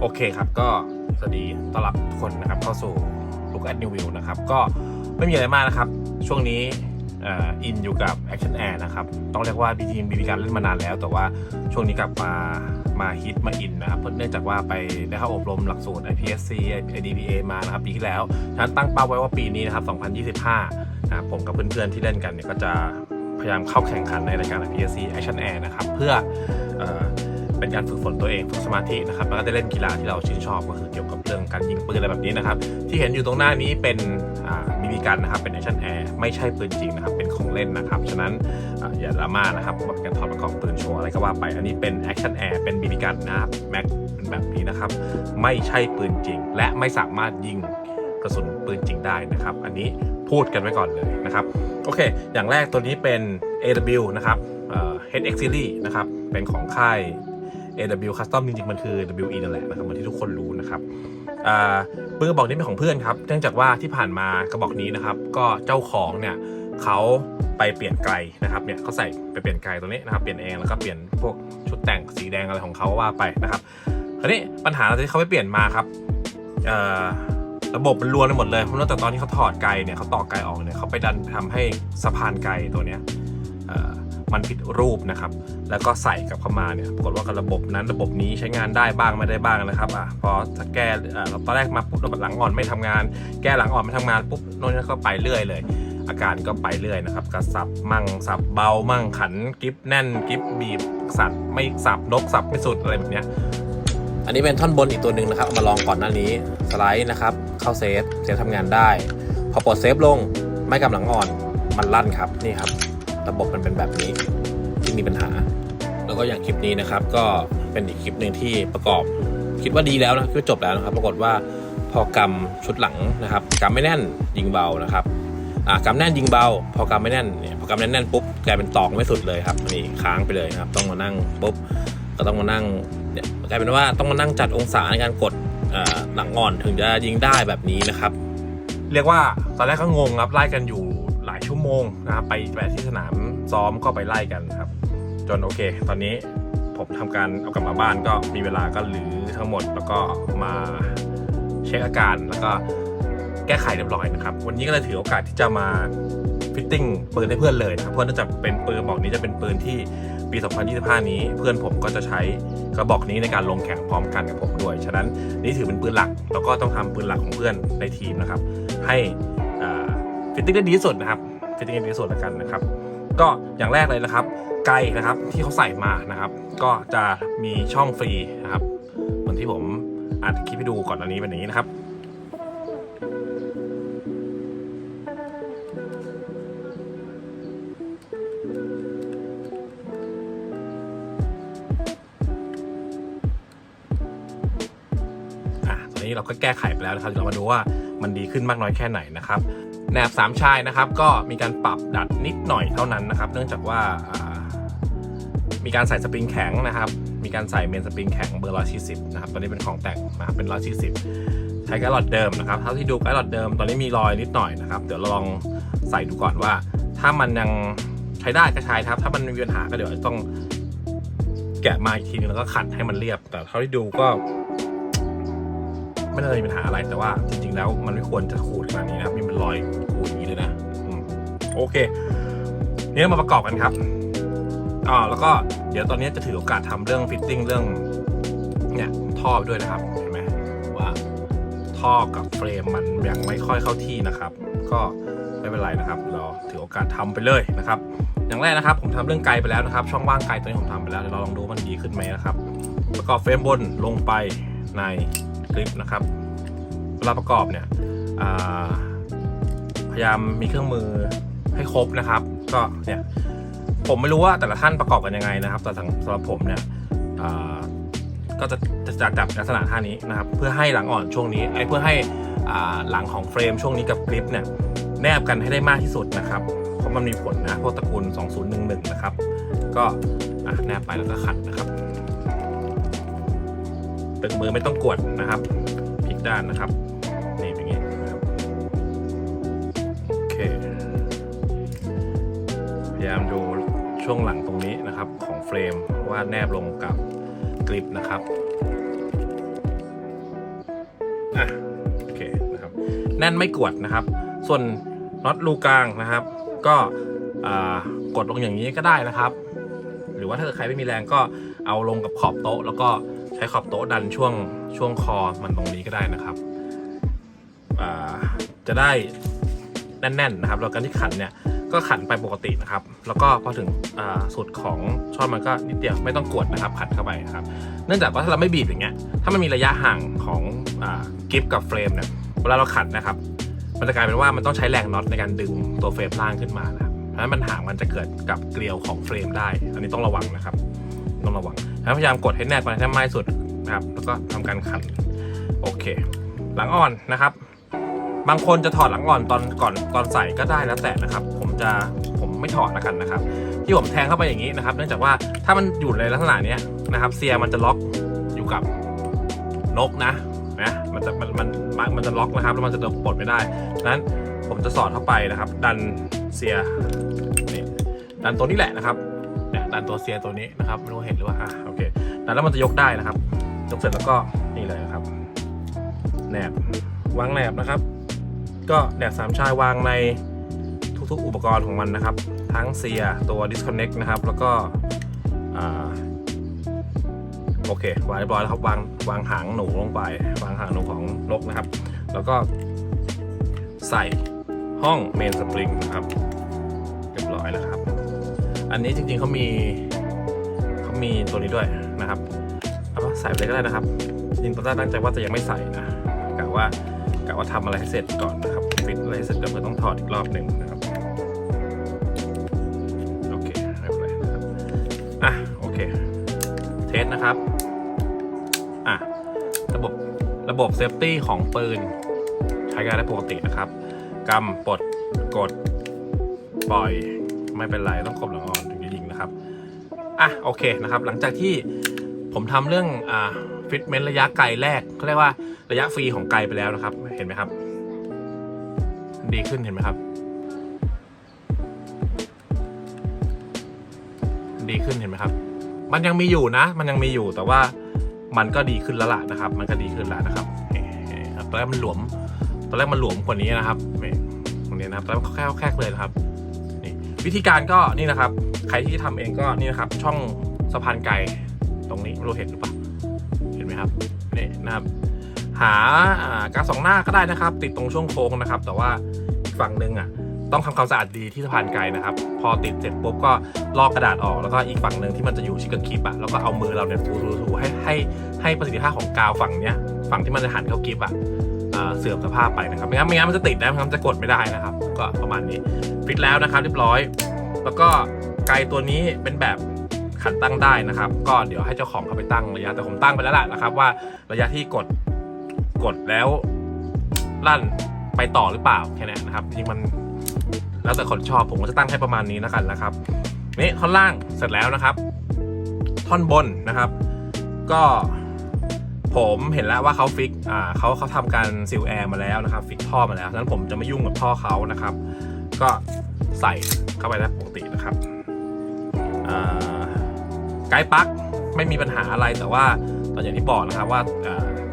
โอเคครับก็สวัสดีต้อนรับทุกคนนะครับเข้าสู่ลูกแอดนิววิวนะครับ ก็ไม่มีอะไรมากนะครับ ช่วงนี้อินอยู่กับ Action Air นะครับ ต้องเรียกว่าบีทีมมีการเล่นมานานแล้ว แต่ว่าช่วงนี้กลับมามาฮิตมาอินนะครับเพราะเนื่องจากว่าไปได้เข้าอบรมหลักสูตร IPSC IDPA มานะครับ ปีที่แล้วฉะนั้นตั้งเป้าไว้ว่าปีนี้นะครับ 2025นะครับผมกับเพื่อนๆที่เล่นกันเนี่ยก็จะพยายามเข้าแข่งขันในรายการ IPSC Action Air นะครับ เพื่ออ เป็นการฝึกฝนตัวเองฝึกสมาธินะครับแล้วก็ได้เล่นกีฬาที่เราชื่นชอบก็คือเกี่ยวกับเรื่องการยิงปืนอะไรแบบนี้นะครับ ที่เห็นอยู่ตรงหน้านี้เป็นบีบีกันนะครับเป็นแอคชั่นแอร์ไม่ใช่ปืนจริงนะครับ เป็นของเล่นนะครับ ฉะนั้นออย่าดราม่านะครับว่าเป็นการถอดประกอบปืนโชว์อะไรก็ว่าไป อันนี้เป็นแอคชั่นแอร์เป็นบีบีกันนะครับแม็กเป็นแบบนี้นะครับ ไม่ใช่ปืนจริง และไม่สามารถยิงกระสุนปืนจริงได้นะครับ อันนี้พูดกันไว้ก่อนเลยนะครับ โอเค อย่างแรกตัวนี้เป็น AW นะครับ HX Series นะครับ เป็นของค่าย AW Custom จริงๆ มันคือ WE นั่นแหละนะครับเหมือนที่ทุกคนรู้นะครับปืนกระบอกนี้เป็นของเพื่อนครับ เนื่องจากว่าที่ผ่านมากระบอกนี้นะครับ ก็เจ้าของเนี่ยเขาไปเปลี่ยนไกลนะครับเนี่ยเขาใส่ไปเปลี่ยนไกลตัวนี้นะครับเปลี่ยนเองแล้วก็เปลี่ยนพวกชุดแต่งสีแดงอะไรของเขาว่าไปนะครับคราวนี้ปัญหาที่เขาไปเปลี่ยนมาครับระบบมันรวนไปหมดเลยเพราะตั้งแต่ตอนที่เขาถอดไกลเนี่ยเขาต่อไกลออกเนี่ยเขาไปดันทำให้สะพานไกลตัวเนี้ยเมันผิดรูปนะครับ แล้วก็ใส่กลับเข้ามาเนี่ยปรากฏว่ากับระบบนั้นระบบนี้ใช้งานได้บ้างไม่ได้บ้างนะครับอะพอถ้าแก้อ่าตอนแรกมาปุ๊บระบบหลังอ่อนไม่ทำงาน แก้หลังอ่อนไม่ทำงานปุ๊บโน่นนี่ก็ไปเรื่อยเลย อาการก็ไปเรื่อยนะครับกระสับมั่งสับเบามั่งขันกิฟแน่นกิฟบีบสัตว์ไม่สับนกสับไม่สุดอะไรแบบเนี้ยอันนี้เป็นท่อนบนอีกตัวหนึ่งนะครับเอามาลองก่อนหน้านี้สไลด์นะครับเข้าเซฟเซฟทำงานได้ พอปลดเซฟลงไม่กำลังอ่อนมันลั่นครับนี่ครับ ระบบมันเป็นแบบนี้ที่มีปัญหา แล้วก็อย่างคลิปนี้นะครับก็เป็นอีกคลิปหนึ่งที่ประกอบคิดว่าดีแล้วนะคิดว่าจบแล้วนะครับ ปรากฏว่าพอกำชุดหลังนะครับกำไม่แน่นยิงเบานะครับอ่ากำแน่นยิงเบา พอกำไม่แน่นเนี่ยพอกำแน่นแน่นปุ๊บกลายเป็นตอกไม่สุดเลยครับนี่ค้างไปเลยครับ ต้องมานั่งปุ๊บก็ต้องมานั่งเนี่ยกลายเป็นว่าต้องมานั่งจัดองศาในการกดอ่าหลังอ่อนถึงจะยิงได้แบบนี้นะครับ เรียกว่าตอนแรกก็งงครับไล่กันอยู่ วโมงนะครับไปไปที่สนามซ้อมก็ไปไล่กันครับ จนโอเค ตอนนี้ผมทำการเอากลับมาบ้านก็มีเวลาก็หรือทั้งหมดแล้วก็มาเช็คอาการแล้วก็แก้ไขเรียบร้อยนะครับ วันนี้ก็เลยถือโอกาสที่จะมาฟิตติ้งปืนให้เพื่อนเลยนะครับเพราะเนื่องจากเป็นปืนบอกนี้จะเป็นปืนที่ปี 2025 นี้เพื่อนผมก็จะใช้กระบอกนี้ในการลงแข่งพร้อมกันกับผมด้วย ฉะนั้นนี่ถือเป็นปืนหลัก แล้วก็ต้องทำปืนหลักของเพื่อนในทีมนะครับ ให้ฟิตติ้งได้ดีที่สุดนะครับ ฟิตติ้งได้ดีที่สุดแล้วกันนะครับ ก็อย่างแรกเลยนะครับ ไกลนะครับที่เขาใส่มานะครับ ก็จะมีช่องฟรีนะครับเหมือนที่ผมอัดคลิปให้ดูก่อนอันนี้เป็นอย่างนี้นะครับอะตอนนี้เราก็แก้ไขไปแล้วนะครับเรามาดูว่ามันดีขึ้นมากน้อยแค่ไหนนะครับ แหนบสามชายนะครับ ก็มีการปรับดัดนิดหน่อยเท่านั้นนะครับ เนื่องจากว่ามีการใส่สปริงแข็งนะครับ มีการใส่เมนสปริงแข็งเบอร์140นะครับตอนนี้เป็นของแต่งนะครับเป็น140ใช้ไกด์หลอดเดิมนะครับเท่าที่ดูไกด์หลอดเดิมตอนนี้มีรอยนิดหน่อยนะครับ เดี๋ยวเราลองใส่ดูก่อนว่า ถ้ามันยังใช้ได้ก็ใช้ครับ ถ้ามันมีปัญหาก็เดี๋ยวต้องแกะมาอีกทีนึงแล้วก็ขัดให้มันเรียบ แต่เท่าที่ดูก็ ไม่น่าจะมีปัญหาอะไรแต่ว่าจริง ๆ แล้วมันไม่ควรจะขูดขนาดนี้นะครับมีเป็นรอยขูดอย่างนี้เลยนะโอเคนี่เรามาประกอบกันครับอ๋อแล้วก็เดี๋ยวตอนนี้จะถือโอกาสทำเรื่องฟิตติ้งเรื่อง เนี่ยท่อด้วยนะครับเห็นไหมว่าท่อกับเฟรมมันยังไม่ค่อยเข้าที่นะครับ ก็ไม่เป็นไรนะครับ เราถือโอกาสทำไปเลยนะครับ อย่างแรกนะครับ ผมทำเรื่องไกลไปแล้วนะครับ ช่องว่างไกลตัวนี้ผมทำไปแล้วเดี๋ยวเราลองดูมันดีขึ้นไหมนะครับ ประกอบเฟรมบนลงไปใน คลิปนะครับเวลาประกอบเนี่ยพยายามมีเครื่องมือให้ครบนะครับ ก็เนี่ยผมไม่รู้ว่าแต่ละท่านประกอบกันยังไงนะครับ แต่สำหรับผมเนี่ยก็จะจะจะจับลักษณะท่านี้นะครับ เพื่อให้หลังอ่อนช่วงนี้ไอ้เพื่อให้หลังของเฟรมช่วงนี้กับกริปเนี่ยแนบกันให้ได้มากที่สุดนะครับเพราะมันมีผลนะพวกตระกูล 2011 นะครับ ก็แนบไปแล้วก็ขัดนะครับ ตึงมือไม่ต้องกดนะครับพลิกด้านนะครับนี่เป็นอย่างนี้นะครับโอเคพยายามดูช่วงหลังตรงนี้นะครับของเฟรมว่าแนบลงกับกริปนะครับอะโอเคนะครับแน่นไม่กวดนะครับ ส่วนน็อตรูกลางนะครับ ก็กดลงอย่างนี้ก็ได้นะครับ หรือว่าถ้าใครไม่มีแรงก็เอาลงกับขอบโต๊ะแล้วก็ ช้ขอบโต๊ะดันช่วงช่วงคอมันตรงนี้ก็ได้นะครับจะได้แน่นๆนะครับ แล้วการที่ขันเนี่ยก็ขันไปปกตินะครับ แล้วก็พอถึงสุดของช่อนมันก็นิดเดียวไม่ต้องกดนะครับขันเข้าไปนะครับ เนื่องจากว่าถ้าเราไม่บีบอย่างเงี้ย ถ้ามันมีระยะห่างของอกิฟกับเฟรมเนี่ย เวลาเราขันนะครับ มันจะกลายเป็นว่ามันต้องใช้แรงน็อตในการดึงตัวเฟรมล่างขึ้นมานะครับเพราะฉะนั้นปัญหามันจะเกิดกับเกลียวของเฟรมได้ อันนี้ต้องระวังนะครับ ต้องระวังพยายามกดให้แนบไปให้มากที่สุดนะครับ แล้วก็ทำการขันโอเค หลังอ่อนนะครับ บางคนจะถอดหลังอ่อนตอนก่อนตอนใส่ก็ได้แล้วแต่นะครับ ผมจะผมไม่ถอดแล้วกันนะครับ ที่ผมแทงเข้าไปอย่างนี้นะครับ เนื่องจากว่าถ้ามันอยู่ในลักษณะนี้นะครับเซียมันจะล็อกอยู่กับนกนะนะมันจะมันมันมันจะล็อกนะครับแล้วมันจะปลดไม่ได้นั้นผมจะสอดเข้าไปนะครับ ดันเซียนี่ดันตัวนี้แหละนะครับ เนี่ยดันตัวเซียตัวนี้นะครับไม่รู้เห็นหรือว่าอะโอเคดันแล้วมันจะยกได้นะครับ ยกเสร็จแล้วก็นี่เลยนะครับแหนบวางแหนบนะครับ ก็แหนบสามชายวางในทุกๆอุปกรณ์ของมันนะครับ ทั้งเซียตัว disconnect นะครับ แล้วก็อ่าโอเควางเรียบร้อยแล้วครับวางวางหางหนูลงไปวางหางหนูของนกนะครับ แล้วก็ใส่ห้องเมนสปริงนะครับเรียบร้อยแล้วครับ อันนี้จริงๆเขามีเขามีตัวนี้ด้วยนะครับเอาใส่ไปเลยก็ได้นะครับจริงตอนแรกตั้งใจว่าจะยังไม่ใส่นะกะว่ากะว่าทำอะไรให้เสร็จก่อนนะครับฟิตอะไรให้เสร็จเดี๋ยวมันต้องถอดอีกรอบหนึ่งนะครับโอเคไม่เป็นไรนะครับอะโอเคเทสนะครับอะระบบระบบเซฟตี้ของปืนใช้งานได้ปกตินะครับกำปลดกดปล่อย ไม่เป็นไรต้องกดหลังอ่อนถึงจะยิงนะครับ อะโอเคนะครับ หลังจากที่ผมทำเรื่องอ่าฟิตเมนต์ระยะไกลแรกเขาเรียกว่าระยะฟรีของไกลไปแล้วนะครับ เห็นไหมครับ ดีขึ้นเห็นไหมครับ ดีขึ้นเห็นไหมครับ มันยังมีอยู่นะ มันยังมีอยู่แต่ว่ามันก็ดีขึ้นแล้วล่ะนะครับ มันก็ดีขึ้นแล้วนะครับตอนแรกมันหลวมตอนแรกมันหลวมกว่านี้นะครับตรงนี้นะครับตอนแรกแค่แค่เลยนะครับ วิธีการก็นี่นะครับ ใครที่ทำเองก็นี่นะครับ ช่องสะพานไก่ตรงนี้รู้เห็นหรือเปล่าเห็นไหมครับนี่นะครับ หาการสองหน้าก็ได้นะครับ ติดตรงช่วงโค้งนะครับ แต่ว่าอีกฝั่งหนึ่งอะต้องทำความสะอาดดีที่สะพานไกลนะครับ พอติดเสร็จปุ๊บก็ลอกกระดาษออกแล้วก็อีกฝั่งหนึ่งที่มันจะอยู่ชิดกับคลิปอะแล้วก็เอามือเราเนี่ยถูถูถูให้ให้ให้ประสิทธิภาพของกาวฝั่งเนี้ยฝั่งที่มันจะหันเข้าคลิปอะ เสื่อมสภาพไปนะครับไม่งั้นไม่งั้นมันจะติดนะไม่งั้นจะกดไม่ได้นะครับ ก็ประมาณนี้ฟิตแล้วนะครับเรียบร้อย แล้วก็ไกลตัวนี้เป็นแบบขันตั้งได้นะครับ ก็เดี๋ยวให้เจ้าของเขาไปตั้งระยะแต่ผมตั้งไปแล้วแหละนะครับ ว่าระยะที่กดกดแล้วลั่นไปต่อหรือเปล่าแค่นั้นนะครับจริงมันแล้วแต่คนชอบผมก็จะตั้งให้ประมาณนี้แล้วกันนะครับนี่ท่อนล่างเสร็จแล้วนะครับ ท่อนบนนะครับ ก็ ผมเห็นแล้วว่าเขาฟิกอ่าเขาเขาทำการซีลแอร์มาแล้วนะครับ ฟิกท่อมาแล้วฉะนั้นผมจะไม่ยุ่งกับท่อเขานะครับ ก็ใส่เข้าไปได้ปกตินะครับไกด์ปลั๊กไม่มีปัญหาอะไรแต่ว่าตอนอย่างที่บอกนะครับว่า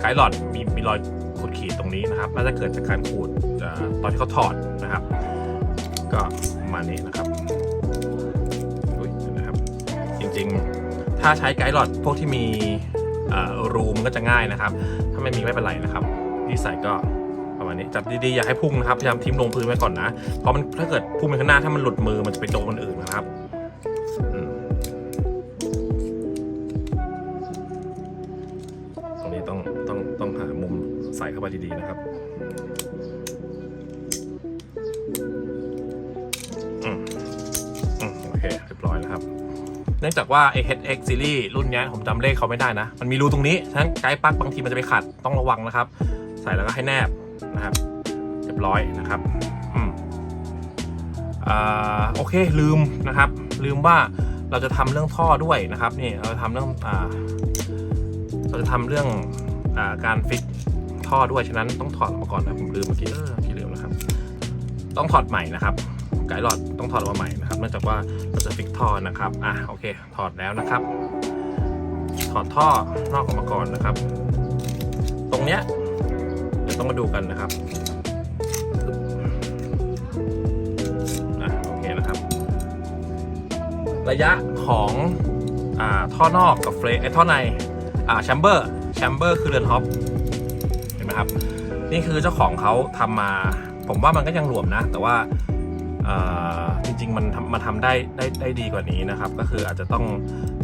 ไกด์หลอดมีมีรอยขูดขีดตรงนี้นะครับน่าจะเกิดจากการขูดอตอนที่เขาถอดนะครับ ก็ประมาณนี้นะครับอุ๊ยนะครับ จริงๆ ถ้าใช้ไกด์หลอดพวกที่มี รูมนก็จะง่ายนะครับ ถ้าไม่มีไม่เป็นไรนะครับที่ใส่ก็ประมาณนี้จับดีๆอย่าให้พุ่งนะครับพยายามทิ้มลงพื้นไว้ก่อนนะเพราะมันถ้าเกิดพุ่งไปข้างหน้าถ้ามันหลุดมือมันจะไปโดนคนอื่นนะครับตรงนี้ต้องต้องต้องหามุมใส่เข้าไปดีๆนะครับ นื่องจากว่าไอ้ HX Series รุ่นนี้ผมจำเลขเขาไม่ได้นะ มันมีรูตรงนี้ฉะนั้นไกด์ปลั๊กบางทีมันจะไปขัดต้องระวังนะครับ ใส่แล้วก็ให้แนบนะครับเรียบร้อยนะครับอืมอ่าโอเคลืมนะครับ ลืมว่าเราจะทำเรื่องท่อด้วยนะครับนี่เราจะทำเรื่องอ่าเราจะทำเรื่องอ่าการฟิกท่อด้วยฉะนั้นต้องถอดออกมาก่อนนะผมลืมเมื่อกี้เออพี่ลืมนะครับ ต้องถอดใหม่นะครับไกด์หลอดต้องถอดออกมาใหม่นะ ครับเนื่องจากว่าเราจะฟิกท่อนะครับอะโอเค ถอดแล้วนะครับ ถอดท่อนอกออกมาก่อนนะครับ ตรงเนี้ยยวต้องมาดูกันนะครับอะโอเคนะครับ ระยะของอ่าท่อนอกกับเฟรไอท่อในอ่าแชมเบอร์แชมเบอร์คือเรือนฮอปเห็นไหมครับ นี่คือเจ้าของเขาทำมา ผมว่ามันก็ยังหลวมนะ แต่ว่า จริงๆมันมาทำได้ได้ได้ดีกว่านี้นะครับ ก็คืออาจจะต้อง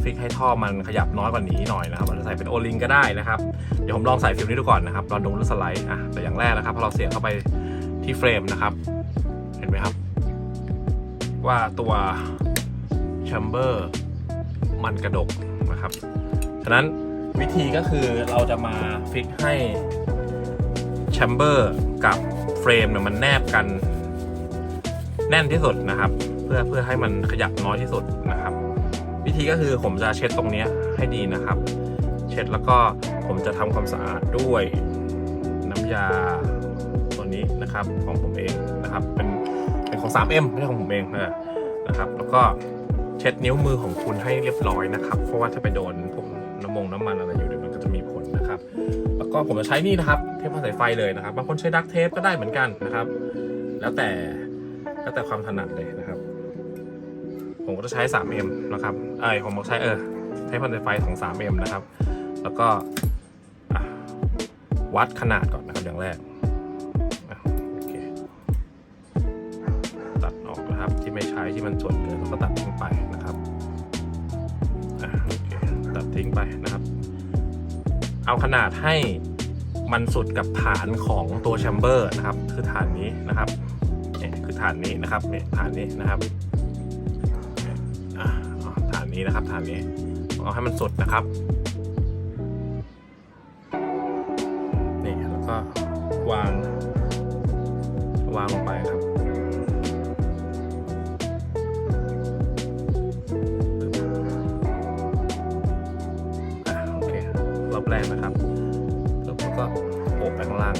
ฟิกให้ท่อมันขยับน้อยกว่านี้หน่อยนะครับอาจจะใส่เป็นโอลิงก็ได้นะครับ เดี๋ยวผมลองใส่ฟิลนี้ดูก่อนนะครับลองดูลูกสไลด์อะแต่อย่างแรกนะครับพอเราเสียบเข้าไปที่เฟรมนะครับ เห็นไหมครับ ว่าตัวแชมเบอร์มันกระดกนะครับ ฉะนั้นวิธีก็คือเราจะมาฟิกให้แชมเบอร์กับเฟรมเนี่ยมันแนบกัน แน่นที่สุดนะครับ เพื่อเพื่อให้มันขยับน้อยที่สุดนะครับ วิธีก็คือผมจะเช็ดตรงนี้ให้ดีนะครับ เช็ดแล้วก็ผมจะทำความสะอาดด้วยน้ำยาตัวนี้นะครับของผมเองนะครับ เป็นเป็นของ 3M ไม่ใช่ของผมเองนะนะครับ แล้วก็เช็ดนิ้วมือของคุณให้เรียบร้อยนะครับ เพราะว่าถ้าไปโดนพวกน้ำมงน้ำมันอะไรอยู่เดี๋ยวมันก็จะมีผลนะครับ แล้วก็ผมจะใช้นี่นะครับ เทปผ้าสายไฟเลยนะครับบางคนใช้ดักเทปก็ได้เหมือนกันนะครับ แล้วแต่ แล้วแต่ความถนัดเลยนะครับ ผมก็จะใช้ 3M นะครับเอ้ยผมก็ใช้เออใช้พันธุ์ไฟของ 3M นะครับ แล้วก็วัดขนาดก่อนนะครับอย่างแรกตัดออกนะครับที่ไม่ใช้ที่มันส่วนเกินเราก็ตัดทิ้งไปนะครับตัดทิ้งไปนะครับ เอาขนาดให้มันสุดกับฐานของตัวแชมเบอร์นะครับ คือฐานนี้นะครับ ฐานนี้นะครับเนี่ยฐานนี้นะครับอ่าฐานนี้นะครับฐานนี้เอาให้มันสุดนะครับนี่แล้วก็วาง วางลงไปครับอะโอเครอบแรกนะครับแล้วก็โอบไปข้างล่าง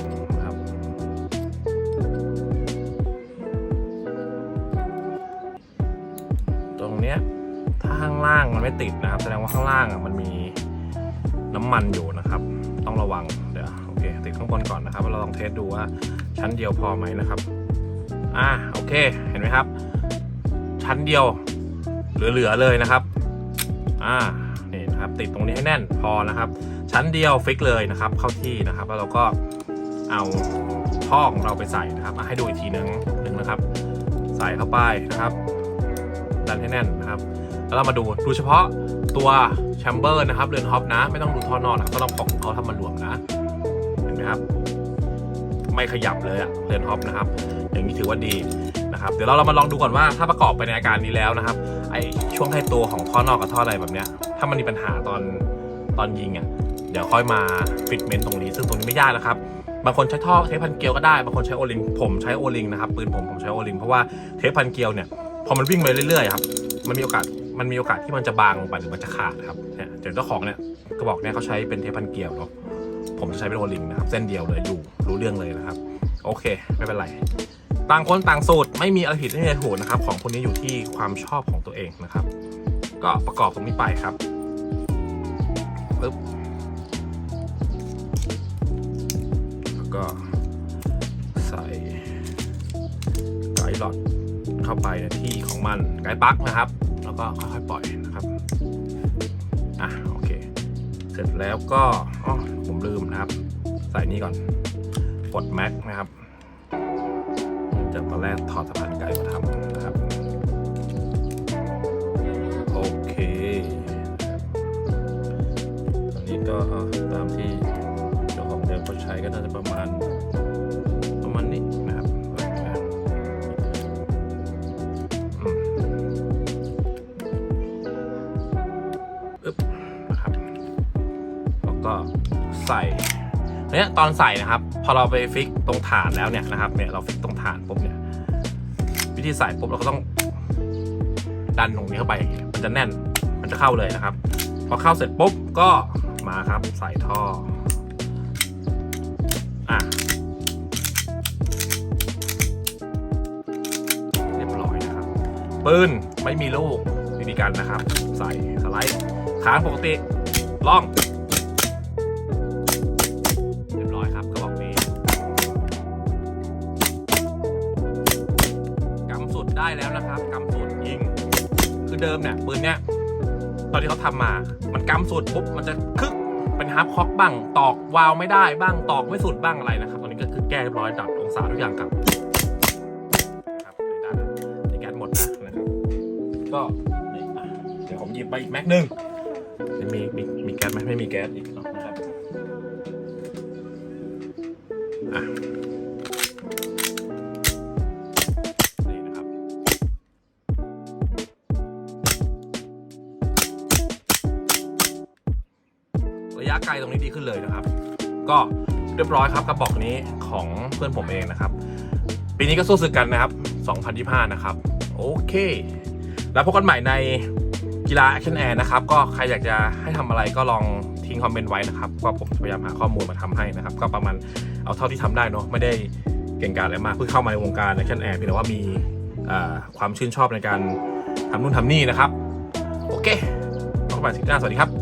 ข้างล่างมันไม่ติดนะครับ แสดงว่าข้างล่างอะมันมีน้ำมันอยู่นะครับ ต้องระวังเดี๋ยวโอเคติดข้างบนก่อนนะครับเราลองเทสดูว่าชั้นเดียวพอไหมนะครับอ่าโอเคเห็นไหมครับ ชั้นเดียวเหลือๆเลยนะครับอ่านี่นะครับติดตรงนี้ให้แน่นพอนะครับ ชั้นเดียวฟิกเลยนะครับ เข้าที่นะครับ แล้วเราก็เอาท่อของเราไปใส่นะครับอะให้ดูอีกทีนึงหนึ่งนะครับ ใส่เข้าไปนะครับดันให้แน่นนะครับ แล้วเรามาดูดูเฉพาะตัวแชมเบอร์นะครับเรือนฮอปนะ ไม่ต้องดูท่อนอกนะก็ต้องของเขาทำมันรวมนะ เห็นไหมครับ ไม่ขยับเลยอะเรือนฮอปนะครับ อย่างนี้ถือว่าดีนะครับ เดี๋ยวเราเรามาลองดูก่อนว่าถ้าประกอบไปในอาการนี้แล้วนะครับ ไอช่วงท้ตัวของท่อนอกกับท่ออะไรแบบเนี้ย ถ้ามันมีปัญหาตอนตอนยิงอะเดี๋ยวค่อยมาฟิตเมนต์ตรงนี้ ซึ่งตรงนี้ไม่ยากนะครับบางคนใช้ท่อเทปพันเกลียวก็ได้บางคนใช้โอลิงผมใช้โอลิงนะครับปืนผมผมใช้โอลิงเพราะว่าเทปพันเกลียวเนี่ยพอมันวิ่งไปเรื่อยๆครับมันมีโอกาส มันมีโอกาสที่มันจะบางลงไปหรือมันจะขาดครับเนี่ยเจ้าของเนี่ยกระบอกเนี่ยเขาใช้เป็นเทปพันเกลียวเนาะผมจะใช้เป็นโอลิงนะครับ เส้นเดียวเลยอยู่รู้เรื่องเลยนะครับ โอเค ไม่เป็นไร ต่างคนต่างสูตรไม่มีอะไรผิดไม่มีอะไรถูกนะครับ ของคนนี้อยู่ที่ความชอบของตัวเองนะครับ ก็ประกอบตรงนี้ไปครับปึ๊บแล้วก็ใส่ไกด์หลอดเข้าไปในที่ของมันไกด์ปักนะครับ แล้วก็ค่อยๆปล่อยนะครับอะโอเค เสร็จแล้วก็อ๋อผมลืมนะครับ ใส่นี่ก่อนกดแม็กนะครับจากตอนแรกถอดสะพานไกด์มาทำนะครับโอเคตอนนี้ก็ตามที่เจ้าของเดิมเขาใช้ก็น่าจะประมาณ ใส่เนี่ยตอนใส่นะครับ พอเราไปฟิกตรงฐานแล้วเนี่ยนะครับเนี่ยเราฟิกตรงฐานปุ๊บเนี่ย วิธีใส่ปุ๊บเราก็ต้อง ดันตรงนี้เข้าไป มันจะแน่นมันจะเข้าเลยนะครับ พอเข้าเสร็จปุ๊บก็มาครับใส่ท่ออะเรียบร้อยนะครับปืนไม่มีลูกวิธีการนะครับ ใส่สไลด์ค้าปกติล่อง เดิมเนี่ยปืนเนี้ยตอนที่เขาทำมา มันกำสุดปุ๊บมันจะคึกเป็นฮาร์ปคอกบ้างตอกวาล์วไม่ได้บ้างตอกไม่สุดบ้างอะไรนะครับตอนนี้ก็คือแก้เรียบร้อยดับองศาทุกอย่างกลับครับในด้ในแก๊สหมดนะนะครับก็เดี๋ยวผมหยิบไปอีกแม็กหนึ่งจะมีมีมีแก๊สไหมไม่มีแก๊สอีก ลตรงนี้ดีขึ้นเลยนะครับ ก็เรียบร้อยครับกระบอกนี้ของเพื่อนผมเองนะครับ ปีนี้ก็สู้ศึกกันนะครับ 2025 นะครับ โอเค แล้วพบกันใหม่ในกีฬา Action Air นะครับ ก็ใครอยากจะให้ทำอะไรก็ลองทิ้งคอมเมนต์ไว้นะครับ ก็ผมจะพยายามหาข้อมูลมาทำให้นะครับ ก็ประมาณเอาเท่าที่ทำได้เนาะไม่ได้เก่งกาจอะไรมากเพิ่งเข้ามาในวงการ Action Air เพียงแต่ว่ามีความชื่นชอบในการทำนู่นทำนี่นะครับ โอเคพบกันใหม่คลิปหน้าสวัสดีครับ